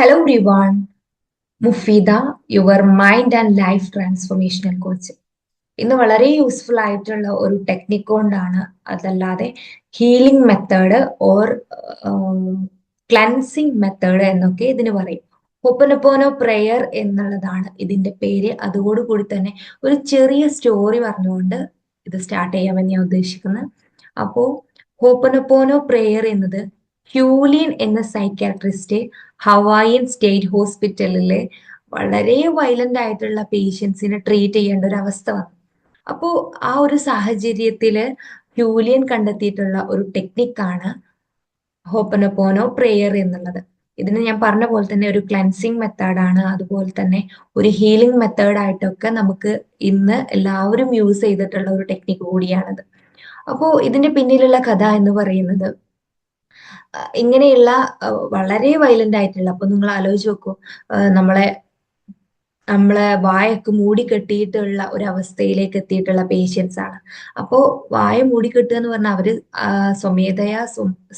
Hello Rivan Mufeeda your mind and life transformational coach ഇന്ന് വളരെ useful ആയിട്ടുള്ള ഒരു ടെക്നിക് കൊണ്ടാണ് അതല്ലാതെ healing method or cleansing method എന്നൊക്കെ ഇതിന് പറയും. ഒപ്പനപ്പോനോ പ്രെയർ എന്നുള്ളതാണ് ഇതിന്റെ പേര്. അതോടുകൂടി തന്നെ ഒരു ചെറിയ സ്റ്റോറി പറഞ്ഞുകൊണ്ട് ഇത് സ്റ്റാർട്ട് ചെയ്യാമെന്ന് ഞാൻ ഉദ്ദേശിക്കുന്നത് അപ്പോ ഹോപ്പനപ്പോനോ പ്രെയർ എന്നത് ഹ്യൂലിയൻ എന്ന സൈക്കാട്രിസ്റ്റ് ഹവായിൻ സ്റ്റേറ്റ് ഹോസ്പിറ്റലിലെ വളരെ വയലന്റ് ആയിട്ടുള്ള പേഷ്യൻസിനെ ട്രീറ്റ് ചെയ്യേണ്ട ഒരു അവസ്ഥ വന്നു. അപ്പോൾ ആ ഒരു സാഹചര്യത്തിൽ ഹ്യൂലിയൻ കണ്ടെത്തിയിട്ടുള്ള ഒരു ടെക്നിക്കാണ് ഹോപ്പനപ്പോനോ പ്രെയർ എന്നുള്ളത്. ഇതിന് ഞാൻ പറഞ്ഞ പോലെ തന്നെ ഒരു ക്ലൻസിങ് മെത്തേഡാണ് അതുപോലെ തന്നെ ഒരു ഹീലിംഗ് മെത്തേഡായിട്ടൊക്കെ നമുക്ക് ഇന്ന് എല്ലാവരും യൂസ് ചെയ്തിട്ടുള്ള ഒരു ടെക്നിക്ക് കൂടിയാണത്. അപ്പോൾ ഇതിന്റെ പിന്നിലുള്ള കഥ എന്ന് പറയുന്നത് ഇങ്ങനെയുള്ള വളരെ വയലന്റ് ആയിട്ടുള്ള അപ്പൊ നിങ്ങൾ ആലോചിച്ച് നോക്കൂ നമ്മളെ നമ്മളെ വായൊക്കെ മൂടി കെട്ടിയിട്ടുള്ള ഒരു അവസ്ഥയിലേക്ക് എത്തിയിട്ടുള്ള പേഷ്യൻസ് ആണ്. അപ്പോ വായ മൂടി കെട്ടുക എന്ന് പറഞ്ഞാൽ അവർ സ്വമേധയാ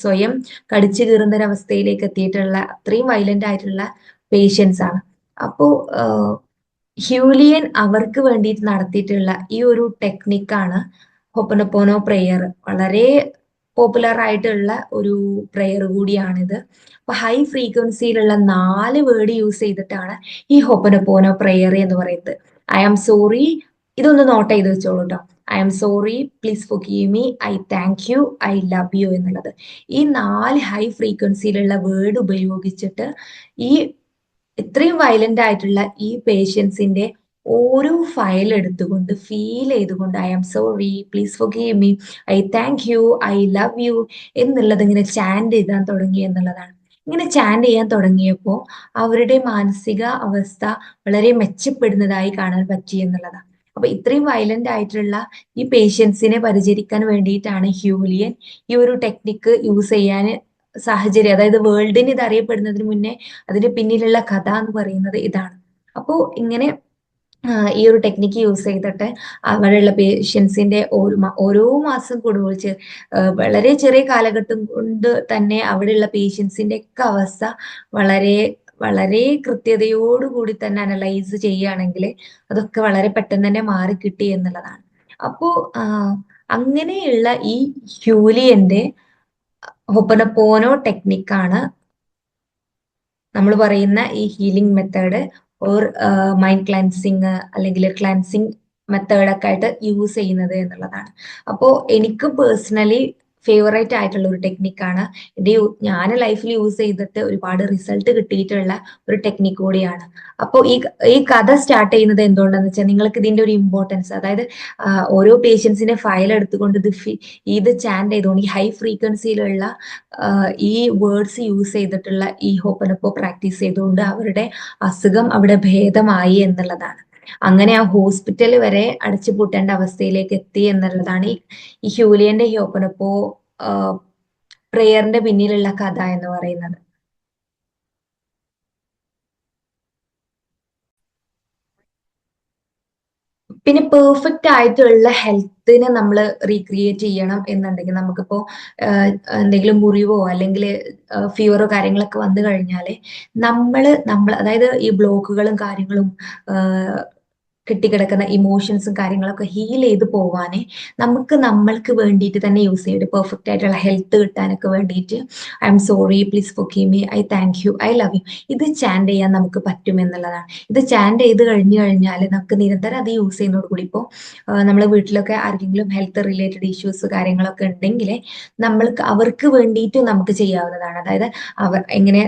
സ്വയം കടിച്ചു കീറുന്ന ഒരു അവസ്ഥയിലേക്ക് എത്തിയിട്ടുള്ള അത്രയും വയലന്റ് ആയിട്ടുള്ള പേഷ്യൻസ് ആണ്. അപ്പോ ഹ്യൂലിയൻ അവർക്ക് വേണ്ടിയിട്ട് നടത്തിയിട്ടുള്ള ഈ ഒരു ടെക്നിക്കാണ് ഹൊപ്പനപ്പോനോ പ്രെയർ വളരെ പോപ്പുലർ ആയിട്ടുള്ള ഒരു പ്രെയർ കൂടിയാണിത്. അപ്പൊ ഹൈ ഫ്രീക്വൻസിയിലുള്ള നാല് വേർഡ് യൂസ് ചെയ്തിട്ടാണ് ഈ ഹൊപ്പനപ്പോനോ പ്രെയർ എന്ന് പറയുന്നത്. ഐ ആം സോറി ഇതൊന്ന് നോട്ട് ചെയ്ത് വെച്ചോളൂ കേട്ടോ I am sorry please for forgive me I thank you I love you എന്നുള്ളത്. ഈ നാല് ഹൈ ഫ്രീക്വൻസിയിലുള്ള വേർഡ് ഉപയോഗിച്ചിട്ട് ഈ ഇത്രയും വയലന്റ് ആയിട്ടുള്ള ഈ പേഷ്യൻസിന്റെ ഓരോ ഫയൽ എടുത്തുകൊണ്ട് ഫീൽ ചെയ്തുകൊണ്ട് I am sorry please forgive me I thank you I love you എന്നുള്ളത് ഇങ്ങനെ ചാൻഡ് ചെയ്താൻ തുടങ്ങി എന്നുള്ളതാണ്. ഇങ്ങനെ ചാൻഡ് ചെയ്യാൻ തുടങ്ങിയപ്പോൾ അവരുടെ മാനസിക അവസ്ഥ വളരെ മെച്ചപ്പെടുന്നതായി കാണാൻ പറ്റി എന്നുള്ളതാണ്. അപ്പൊ ഇത്രയും വയലന്റ് ആയിട്ടുള്ള ഈ പേഷ്യൻസിനെ പരിചരിക്കാൻ വേണ്ടിയിട്ടാണ് ഹ്യൂലിയൻ ഈ ഒരു ടെക്നിക്ക് യൂസ് ചെയ്യാൻ സാഹചര്യം അതായത് വേൾഡിന് ഇത് അറിയപ്പെടുന്നതിന് മുന്നേ അതിന് പിന്നിലുള്ള കഥ എന്ന് പറയുന്നത് ഇതാണ്. അപ്പോൾ ഇങ്ങനെ ഈ ഒരു ടെക്നിക്ക് യൂസ് ചെയ്തിട്ട് അവിടെയുള്ള പേഷ്യൻസിന്റെ ഓരോ മാസം കൂടുമ്പോൾ വളരെ ചെറിയ കാലഘട്ടം കൊണ്ട് തന്നെ അവിടെയുള്ള പേഷ്യൻസിന്റെ ഒക്കെ അവസ്ഥ വളരെ വളരെ കൃത്യതയോടുകൂടി തന്നെ അനലൈസ് ചെയ്യുകയാണെങ്കിൽ അതൊക്കെ വളരെ പെട്ടെന്ന് തന്നെ മാറി കിട്ടി എന്നുള്ളതാണ്. അപ്പോ അങ്ങനെയുള്ള ഈ ഹ്യൂലിയന്റെ ഹൊപ്പനപ്പോനോ ടെക്നിക്കാണ് നമ്മൾ പറയുന്ന ഈ healing method or mind cleansing അല്ലെങ്കിൽ ക്ലൻസിങ് മെത്തേഡൊക്കെ ആയിട്ട് യൂസ് ചെയ്യുന്നത് എന്നുള്ളതാണ്. അപ്പോൾ എനിക്ക് പേഴ്സണലി ഫേവറേറ്റ് ആയിട്ടുള്ള ഒരു ടെക്നിക്കാണ് എന്റെ ഞാൻ ലൈഫിൽ യൂസ് ചെയ്തിട്ട് ഒരുപാട് റിസൾട്ട് കിട്ടിയിട്ടുള്ള ഒരു ടെക്നിക്ക് കൂടിയാണ്. അപ്പോൾ ഈ ഈ കഥ സ്റ്റാർട്ട് ചെയ്യുന്നത് എന്തുകൊണ്ടാന്ന് വെച്ചാൽ നിങ്ങൾക്ക് ഇതിന്റെ ഒരു ഇമ്പോർട്ടൻസ് അതായത് ഓരോ പേഷ്യൻസിന്റെ ഫയൽ എടുത്തുകൊണ്ട് ഇത് ഇത് ചാൻഡ് ചെയ്തുകൊണ്ട് ഈ ഹൈ ഫ്രീക്വൻസിയിലുള്ള ഈ വേർഡ്സ് യൂസ് ചെയ്തിട്ടുള്ള ഈ ഹോപ്പനപ്പോ പ്രാക്ടീസ് ചെയ്തുകൊണ്ട് അവരുടെ അസുഖം അവിടെ ഭേദമായി എന്നുള്ളതാണ്. അങ്ങനെ ആ ഹോസ്പിറ്റൽ വരെ അടച്ചുപൂട്ടേണ്ട അവസ്ഥയിലേക്ക് എത്തി എന്നുള്ളതാണ് ഈ ഹ്യൂലിയന്റെ ഹ്യോപ്പനപ്പോ പ്രെയറിന്റെ പിന്നിലുള്ള കഥ എന്ന് പറയുന്നത്. പിന്നെ പെർഫെക്റ്റ് ആയിട്ടുള്ള ഹെൽത്തിനെ നമ്മൾ റീക്രിയേറ്റ് ചെയ്യണം എന്നുണ്ടെങ്കിൽ നമുക്കിപ്പോ എന്തെങ്കിലും മുറിവോ അല്ലെങ്കിൽ ഫീവറോ കാര്യങ്ങളൊക്കെ വന്നു കഴിഞ്ഞാൽ നമ്മൾ നമ്മൾ അതായത് ഈ ബ്ലോക്കുകളും കാര്യങ്ങളും കെട്ടിക്കിടക്കുന്ന ഇമോഷൻസും കാര്യങ്ങളൊക്കെ ഹീൽ ചെയ്ത് പോവാനേ നമുക്ക് നമ്മൾക്ക് വേണ്ടിയിട്ട് തന്നെ യൂസ് ചെയ്യും. പെർഫെക്റ്റ് ആയിട്ടുള്ള ഹെൽത്ത് കിട്ടാനൊക്കെ വേണ്ടിയിട്ട്. I'm sorry please for me I thank you I love you ഇത് ചാൻഡ് ചെയ്യാൻ നമുക്ക് പറ്റും എന്നുള്ളതാണ്. ഇത് ചാൻഡ് ചെയ്ത് കഴിഞ്ഞു കഴിഞ്ഞാൽ നമുക്ക് നിരന്തരം അത് യൂസ് ചെയ്യുന്നതോട് കൂടി ഇപ്പോൾ നമ്മൾ വീട്ടിലൊക്കെ ആർക്കെങ്കിലും ഹെൽത്ത് റിലേറ്റഡ് ഇഷ്യൂസ് കാര്യങ്ങളൊക്കെ ഉണ്ടെങ്കിൽ നമ്മൾക്ക് അവർക്ക് വേണ്ടിയിട്ട് നമുക്ക് ചെയ്യാവുന്നതാണ്. അതായത് അവർ എങ്ങനെ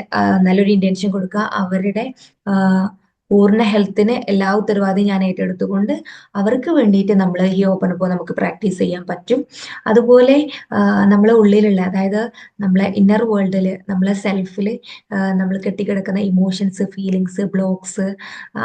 നല്ലൊരു ഇന്റൻഷൻ കൊടുക്കുക അവരുടെ പൂർണ ഹെൽത്തിന് എല്ലാ ഉത്തരവാദിയും ഞാൻ ഏറ്റെടുത്തുകൊണ്ട് അവർക്ക് വേണ്ടിയിട്ട് നമ്മൾ ഈ ഓപ്പൺ പോ നമുക്ക് പ്രാക്ടീസ് ചെയ്യാൻ പറ്റും. അതുപോലെ നമ്മളെ ഉള്ളിലുള്ള അതായത് നമ്മളെ ഇന്നർ വേൾഡിൽ നമ്മളെ സെൽഫിൽ നമ്മൾ കെട്ടിക്കിടക്കുന്ന ഇമോഷൻസ് ഫീലിങ്സ് ബ്ലോക്സ്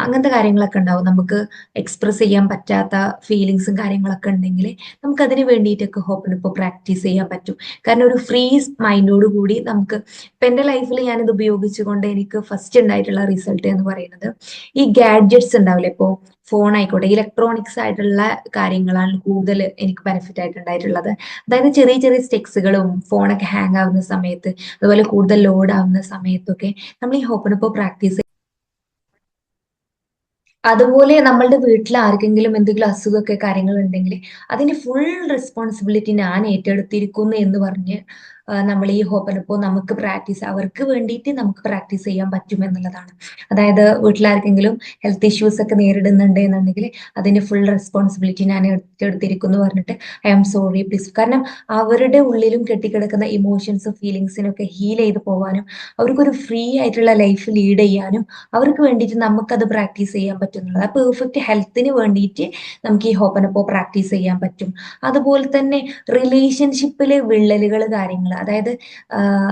അങ്ങനത്തെ കാര്യങ്ങളൊക്കെ ഉണ്ടാവും. നമുക്ക് എക്സ്പ്രസ് ചെയ്യാൻ പറ്റാത്ത ഫീലിങ്സും കാര്യങ്ങളൊക്കെ ഉണ്ടെങ്കിൽ നമുക്ക് അതിന് വേണ്ടിയിട്ടൊക്കെ ഓപ്പൺ ഇപ്പോൾ പ്രാക്ടീസ് ചെയ്യാൻ പറ്റും. കാരണം ഒരു ഫ്രീ മൈൻഡോട് കൂടി നമുക്ക് ഇപ്പം എന്റെ ലൈഫിൽ ഞാനിത് ഉപയോഗിച്ചുകൊണ്ട് എനിക്ക് ഫസ്റ്റ് ഉണ്ടായിട്ടുള്ള റിസൾട്ട് എന്ന് പറയുന്നത് ഈ ഗാഡ്ജറ്റ്സ് ഉണ്ടാവില്ലേ? ഇപ്പോ ഫോൺ ആയിക്കോട്ടെ ഇലക്ട്രോണിക്സ് ആയിട്ടുള്ള കാര്യങ്ങളാണ് കൂടുതൽ എനിക്ക് ബെനിഫിറ്റ് ആയിട്ടുണ്ടായിട്ടുള്ളത്. അതായത് ചെറിയ ചെറിയ സ്റ്റെക്സുകളും ഫോണൊക്കെ ഹാങ് ആവുന്ന സമയത്ത് അതുപോലെ കൂടുതൽ ലോഡ് ആവുന്ന സമയത്തൊക്കെ നമ്മൾ ഈ ഹോപ്പനപ്പോ പ്രാക്ടീസ് അതുപോലെ നമ്മളുടെ വീട്ടിൽ ആർക്കെങ്കിലും എന്തെങ്കിലും അസുഖമൊക്കെ കാര്യങ്ങൾ ഉണ്ടെങ്കിൽ അതിന്റെ ഫുൾ റെസ്പോൺസിബിലിറ്റി ഞാൻ ഏറ്റെടുത്തിരിക്കുന്നു എന്ന് പറഞ്ഞ് നമ്മൾ ഈ ഹോപ്പനപ്പോ നമുക്ക് പ്രാക്ടീസ് അവർക്ക് വേണ്ടിയിട്ട് നമുക്ക് പ്രാക്ടീസ് ചെയ്യാൻ പറ്റും എന്നുള്ളതാണ്. അതായത് വീട്ടിലാർക്കെങ്കിലും ഹെൽത്ത് ഇഷ്യൂസ് ഒക്കെ നേരിടുന്നുണ്ട് എന്നുണ്ടെങ്കിൽ അതിന്റെ ഫുൾ റെസ്പോൺസിബിലിറ്റി ഞാൻ എടുത്തിരിക്കുന്നു പറഞ്ഞിട്ട് ഐ ആം സോറി പ്ലീസ് കാരണം അവരുടെ ഉള്ളിലും കെട്ടിക്കിടക്കുന്ന ഇമോഷൻസും ഫീലിങ്സിനും ഒക്കെ ഹീൽ ചെയ്ത് പോകാനും അവർക്കൊരു ഫ്രീ ആയിട്ടുള്ള ലൈഫ് ലീഡ് ചെയ്യാനും അവർക്ക് വേണ്ടിയിട്ട് നമുക്കത് പ്രാക്ടീസ് ചെയ്യാൻ പറ്റുന്നുള്ളത് ആ പെർഫെക്റ്റ് ഹെൽത്തിന് വേണ്ടിയിട്ട് നമുക്ക് ഈ ഹോപ്പനപ്പോ പ്രാക്ടീസ് ചെയ്യാൻ പറ്റും. അതുപോലെ തന്നെ റിലേഷൻഷിപ്പിലെ വിള്ളലുകൾ കാര്യങ്ങൾ അതായത്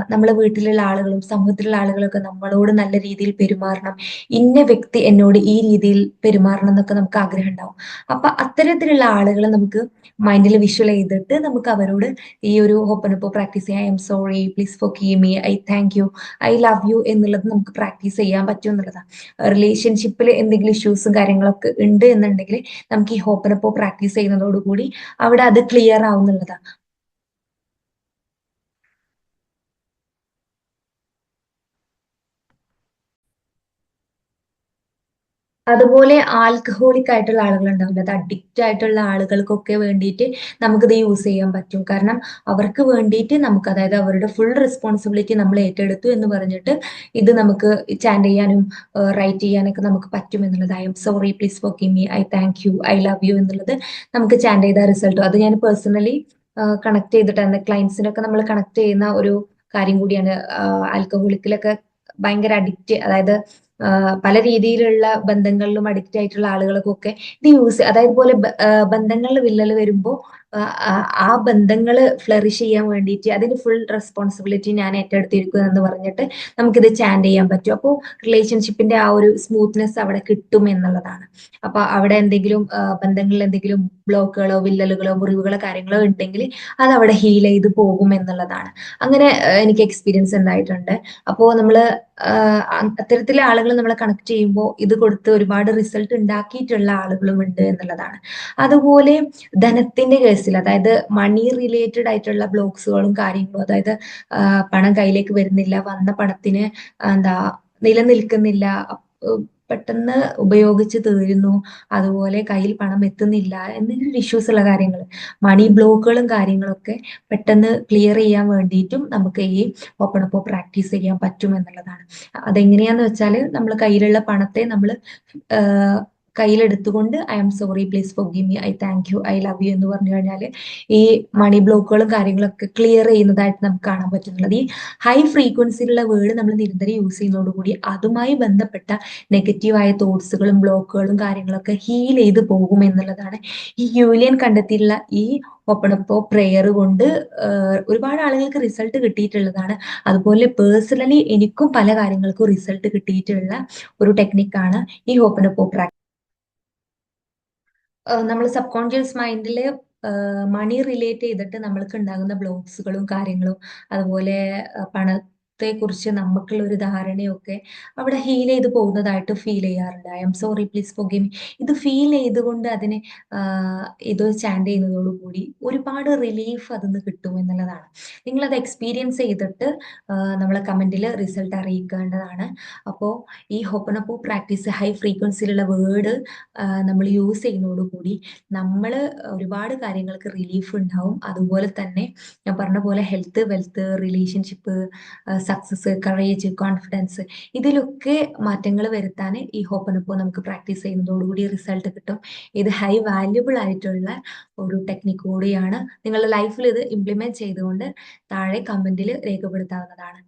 നമ്മളെ വീട്ടിലുള്ള ആളുകളും സമൂഹത്തിലുള്ള ആളുകളൊക്കെ നമ്മളോട് നല്ല രീതിയിൽ പെരുമാറണം. ഇന്ന വ്യക്തി എന്നോട് ഈ രീതിയിൽ പെരുമാറണം എന്നൊക്കെ നമുക്ക് ആഗ്രഹം ഉണ്ടാവും. അപ്പൊ അത്തരത്തിലുള്ള ആളുകളെ നമുക്ക് മൈൻഡിൽ വിഷ്വൽ ചെയ്തിട്ട് നമുക്ക് അവരോട് ഈ ഒരു ഹോപ്പനൊപ്പം പ്രാക്ടീസ് ചെയ്യാം. I'm sorry please forgive me I thank you I love you എന്നുള്ളത് നമുക്ക് പ്രാക്ടീസ് ചെയ്യാൻ പറ്റും എന്നുള്ളതാണ് റിലേഷൻഷിപ്പിൽ എന്തെങ്കിലും ഇഷ്യൂസും കാര്യങ്ങളൊക്കെ ഉണ്ട് എന്നുണ്ടെങ്കിൽ നമുക്ക് ഈ ഹോപ്പനൊപ്പം പ്രാക്ടീസ് ചെയ്യുന്നതോടുകൂടി അവിടെ അത് ക്ലിയർ ആവുന്നുള്ളതാണ് അതുപോലെ ആൽക്കഹോളിക് ആയിട്ടുള്ള ആളുകൾ ഉണ്ടാവില്ല അത് അഡിക്റ്റ് ആയിട്ടുള്ള ആളുകൾക്കൊക്കെ വേണ്ടിയിട്ട് നമുക്കിത് യൂസ് ചെയ്യാൻ പറ്റും. കാരണം അവർക്ക് വേണ്ടിയിട്ട് നമുക്ക് അതായത് അവരുടെ ഫുൾ റെസ്പോൺസിബിലിറ്റി നമ്മൾ ഏറ്റെടുത്തു എന്ന് പറഞ്ഞിട്ട് ഇത് നമുക്ക് ചാൻഡ് ചെയ്യാനും റൈറ്റ് ചെയ്യാനൊക്കെ നമുക്ക് പറ്റും എന്നുള്ളത്. I am sorry please for me I thank you I love you എന്നുള്ളത് നമുക്ക് ചാൻഡ് ചെയ്ത റിസൾട്ട് അത് ഞാൻ പേഴ്സണലി കണക്ട് ചെയ്തിട്ടാണ് ക്ലയൻസിനൊക്കെ നമ്മൾ കണക്ട് ചെയ്യുന്ന ഒരു കാര്യം കൂടിയാണ് ആൽക്കഹോളിക്കിലൊക്കെ ഭയങ്കര അഡിക്റ്റ് അതായത് പല രീതിയിലുള്ള ബന്ധങ്ങളിലും അഡിക്റ്റ് ആയിട്ടുള്ള ആളുകൾക്കൊക്കെ ഇത് യൂസ് അതായത് പോലെ ബന്ധങ്ങളിൽ വിള്ളൽ വരുമ്പോൾ ആ ബന്ധങ്ങൾ ഫ്ലറിഷ് ചെയ്യാൻ വേണ്ടിയിട്ട് അതിന് ഫുൾ റെസ്പോൺസിബിലിറ്റി ഞാൻ ഏറ്റെടുത്തിരിക്കുന്നു എന്ന് പറഞ്ഞിട്ട് നമുക്കിത് ചാൻഡ് ചെയ്യാൻ പറ്റും. അപ്പോൾ റിലേഷൻഷിപ്പിന്റെ ആ ഒരു സ്മൂത്ത്നെസ് അവിടെ കിട്ടും എന്നുള്ളതാണ്. അപ്പൊ അവിടെ എന്തെങ്കിലും ബന്ധങ്ങളിൽ എന്തെങ്കിലും ബ്ലോക്കുകളോ വില്ലലുകളോ മുറിവുകളോ കാര്യങ്ങളോ ഉണ്ടെങ്കിൽ അത് അവിടെ ഹീൽ ചെയ്ത് പോകും എന്നുള്ളതാണ്. അങ്ങനെ എനിക്ക് എക്സ്പീരിയൻസ് ഉണ്ടായിട്ടുണ്ട്. അപ്പോൾ നമ്മൾ അത്തരത്തിലെ ആളുകൾ നമ്മളെ കണക്ട് ചെയ്യുമ്പോൾ ഇത് കൊടുത്ത് ഒരുപാട് റിസൾട്ട് ഉണ്ടാക്കിയിട്ടുള്ള ആളുകളും ഉണ്ട് എന്നുള്ളതാണ്. അതുപോലെ ധനത്തിന്റെ കേസിൽ അതായത് മണി റിലേറ്റഡ് ആയിട്ടുള്ള ബ്ലോക്സുകളും കാര്യങ്ങളും അതായത് പണം കയ്യിലേക്ക് വരുന്നില്ല വന്ന പണത്തിന് എന്താ നിലനിൽക്കുന്നില്ല പെട്ടെന്ന് ഉപയോഗിച്ച് തീരുന്നു അതുപോലെ കയ്യിൽ പണം എത്തുന്നില്ല എന്തെങ്കിലും ഇഷ്യൂസ് ഉള്ള കാര്യങ്ങൾ മണി ബ്ലോക്കുകളും കാര്യങ്ങളൊക്കെ പെട്ടെന്ന് ക്ലിയർ ചെയ്യാൻ വേണ്ടിയിട്ടും നമുക്ക് ഈ ഓപ്പൺ അപ്പ് പ്രാക്ടീസ് ചെയ്യാൻ പറ്റും എന്നുള്ളതാണ്. അതെങ്ങനെയാന്ന് വെച്ചാൽ നമ്മൾ കയ്യിലുള്ള പണത്തെ നമ്മൾ കയ്യിലെടുത്തുകൊണ്ട് I am sorry please forgive me I thank you I love you എന്ന് പറഞ്ഞു കഴിഞ്ഞാൽ ഈ മണി ബ്ലോക്കുകളും കാര്യങ്ങളൊക്കെ ക്ലിയർ ചെയ്യുന്നതായിട്ട് നമുക്ക് കാണാൻ പറ്റുന്നുള്ളത് ഈ ഹൈ ഫ്രീക്വൻസിയിലുള്ള വേർഡ് നമ്മൾ നിരന്തരം യൂസ് ചെയ്യുന്നതോടുകൂടി അതുമായി ബന്ധപ്പെട്ട നെഗറ്റീവായ തോട്ട്സുകളും ബ്ലോക്കുകളും കാര്യങ്ങളൊക്കെ ഹീൽ ചെയ്ത് പോകും എന്നുള്ളതാണ്. ഈ യൂലിയൻ കണ്ടെത്തിയിട്ടുള്ള ഈ ഒപ്പണപ്പോ പ്രെയർ കൊണ്ട് ഒരുപാട് ആളുകൾക്ക് റിസൾട്ട് കിട്ടിയിട്ടുള്ളതാണ്. അതുപോലെ പേഴ്സണലി എനിക്കും പല കാര്യങ്ങൾക്കും റിസൾട്ട് കിട്ടിയിട്ടുള്ള ഒരു ടെക്നിക്കാണ് ഈ ഓപ്പണപ്പോ പ്രാക്ടീസ് നമ്മൾ സബ് കോൺഷ്യസ് മൈൻഡിൽ മണി റിലേറ്റ് ചെയ്തിട്ട് നമ്മൾക്ക് ഉണ്ടാകുന്ന ബ്ലോക്സുകളും കാര്യങ്ങളും അതുപോലെ പണ കുറിച്ച് നമുക്കുള്ള ഒരു ധാരണയൊക്കെ അവിടെ ഹീൽ ചെയ്ത് പോകുന്നതായിട്ട് ഫീൽ ചെയ്യാറുണ്ട്. I am sorry please me ഇത് ഫീൽ ചെയ്തുകൊണ്ട് അതിനെ ഇത് ചാൻഡ് ചെയ്യുന്നതോടുകൂടി ഒരുപാട് റിലീഫ് അതിന്ന് കിട്ടും എന്നുള്ളതാണ്. അത് എക്സ്പീരിയൻസ് ചെയ്തിട്ട് നമ്മളെ കമന്റിൽ റിസൾട്ട് അറിയിക്കേണ്ടതാണ്. അപ്പോൾ ഈ ഹൊപ്പനപ്പോ പ്രാക്ടീസ് ഹൈ ഫ്രീക്വൻസിയിലുള്ള വേർഡ് നമ്മൾ യൂസ് ചെയ്യുന്നതോടുകൂടി നമ്മൾ ഒരുപാട് കാര്യങ്ങൾക്ക് റിലീഫ് ഉണ്ടാവും. അതുപോലെ തന്നെ ഞാൻ പറഞ്ഞ പോലെ health wealth relationship success courage confidence ഇതിലൊക്കെ മാറ്റങ്ങൾ വരുത്താൻ ഈ ഹോപ്പനൊപ്പം നമുക്ക് പ്രാക്ടീസ് ചെയ്യുന്നതോടുകൂടി റിസൾട്ട് കിട്ടും. ഇത് ഹൈ വാല്യുബിൾ ആയിട്ടുള്ള ഒരു ടെക്നിക്ക് കൂടിയാണ് നിങ്ങളുടെ ലൈഫിൽ ഇത് ഇംപ്ലിമെന്റ് ചെയ്തുകൊണ്ട് താഴെ കമന്റിൽ രേഖപ്പെടുത്താവുന്നതാണ്.